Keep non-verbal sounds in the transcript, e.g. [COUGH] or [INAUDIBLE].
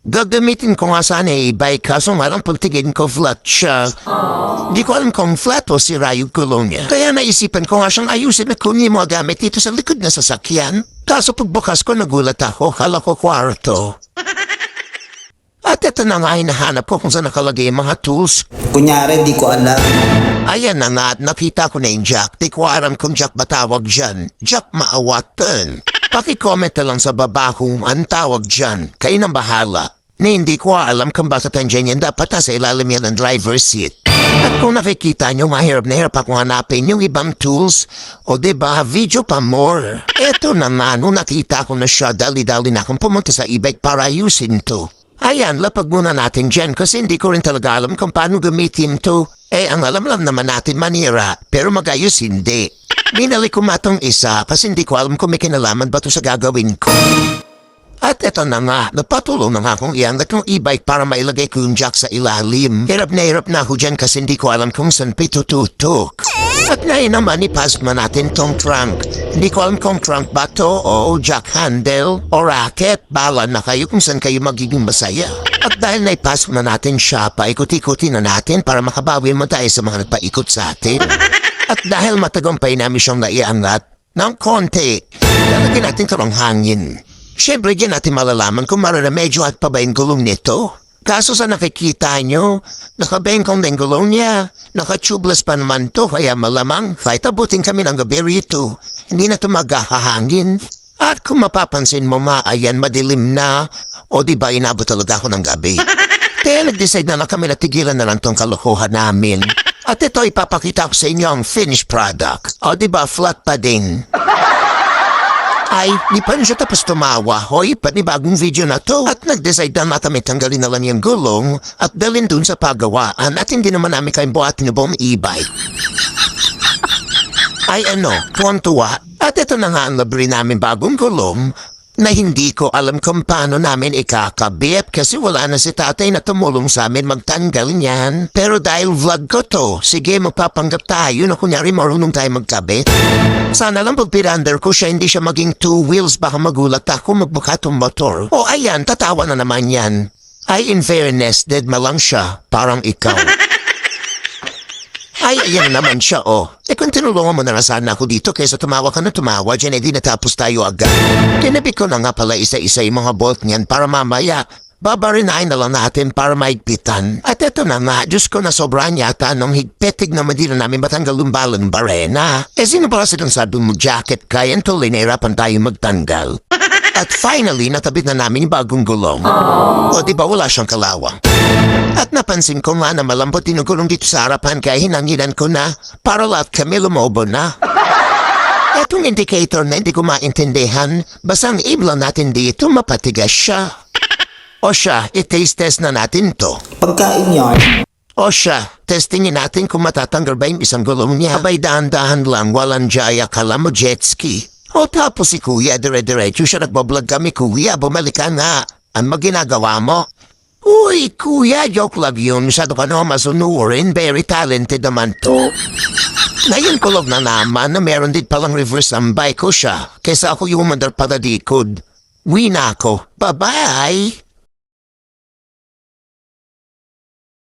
Gagamitin ko nga sana e-bike kaso marang pagtigin ko flat siya. Di ko alam kung flat o sira yung gulong niya. Kaya naisipan ko nga siyang ayusin na kunin mo gamit dito sa likod na sasakyan. Kaso pagbukas ko nagulat ako, kala ko kwarto. At ito na nga hinahanap ko kung saan nakalagay yung mga tools. Kunyari, di ko alam. Ayan na nga at nakita ko na yung jack. Di ko alam kung jack ba tawag dyan. Jack maawatan. Pakicomment na lang sa baba kung ang tawag dyan. Kayo nang bahala. Na hindi ko alam kung bakit andyan yan dapat nasa ilalim yan ng driver's seat. At kung nakikita nyo, mahirap na hirap akong hanapin yung ibang tools. O diba, video pa more. Eto na nga, nung nakita ko na siya, dali-dali na akong pumunta sa e-bike para ayusin to. Ayan, lapag muna natin dyan kasi hindi ko rin talaga alam kung paano gamitin to. Eh, ang alam lang naman natin manira, pero magayos hindi. Binalik ko matong isa kasi hindi ko alam kung may kinalaman ba to sa gagawin ko. At eto na nga, napatulong na nga akong iangat ng e-bike para mailagay ko yung jack sa ilalim. Hirap na hirap na ako dyan kasi hindi ko alam kung saan pitututok. At ngayon naman ipasma natin tong trunk. Hindi ko alam kung trunk ba to o jack handle o racket. Bala na kayo kung saan kayo magiging masaya. At dahil naipasma natin siya, paikot-ikuti na natin para makabawi mo tayo sa mga nagpaikot sa atin. At dahil matagumpay namin siyang naiangat ng konti, lalagyan natin ito ng hangin. Siyempre, di natin malalaman kung mararemedyo at pa ba yung gulong nito. Kaso sa nakikita nyo, nakabengkong na yung gulong niya. Nakatubeless pa naman to, kaya malamang kahit abutin kami ng gabi rito. Hindi na ito maghahangin. At kung mapapansin mo ma, ayan madilim na. O di ba inabot talaga ako ng gabi. [LAUGHS] Kaya nag-decide na lang kami na tigilan na lang tong kalokohan namin. At ito ipapakita ko sa inyo ang finished product. O di ba flat pa din. Ay, di pa rin siya tapos tumawa. Hoy, panibagong video na to. At nag-decide na natin tanggalin na lang yung gulong at dalhin dun sa paggawaan at hindi naman namin kayong buhatin na buong e-bike. Ay ano, tuwan-tuwa. At ito na nga ang labri namin bagong gulong na hindi ko alam kung paano namin ikakabit kasi wala na si tatay na tumulong sa amin magtanggal niyan. Pero dahil vlog ko to, sige magpapanggap tayo na kunyari marunong tayo magkabit. Sana lang pagpirander ko siya hindi siya maging two wheels baka magulat ako magbuka tong motor. O ayan, tatawa na naman yan. Ay in fairness, dead ma lang siya, parang ikaw. [LAUGHS] Ay, ayan naman siya, oh. Eh kung tinulungan mo na nga sana ako dito kaysa tumawa ka na tumawa, dyan eh di natapos tayo agad. Tinapit ko na nga pala isa-isa yung mga bolt niyan para mamaya, babarinahin na lang natin para maigpitan. At eto na nga, Diyos ko na sobrang yata nung higpetig na madila namin matanggal yung barena. Eh sino pala silang sabi mo jacket kaya tuloy nahirapan tayo magtanggal. [LAUGHS] At finally, natabit na namin yung bagong gulong. O di ba wala siyang kalawang. At napansin ko nga na malambot din yung gulong dito sa harapan kaya hinanginan ko na para lahat kami lumobo na. [LAUGHS] Etong indicator na hindi ko maintindihan, basta ang ibla natin dito mapatigas siya. O siya, i-taste test na natin to. Pagkain yan. O siya, testingin natin kung matatanggal ba yung isang gulong niya. Abay dahan-dahan lang, walang jaya kala mo jet ski. O tapos si kuya, dire-diretso siya nagbablog kami, kuya, bumalik ka nga. Ang maginagawa mo? Uy, kuya, joke lang yun. Masyado ka naman masunurin. Very talented naman to. Ngayon ko lang na naman na meron din palang reverse ang bike ko siya. Kesa ako yung umandar para dikod. Uwi na ako. Bye-bye!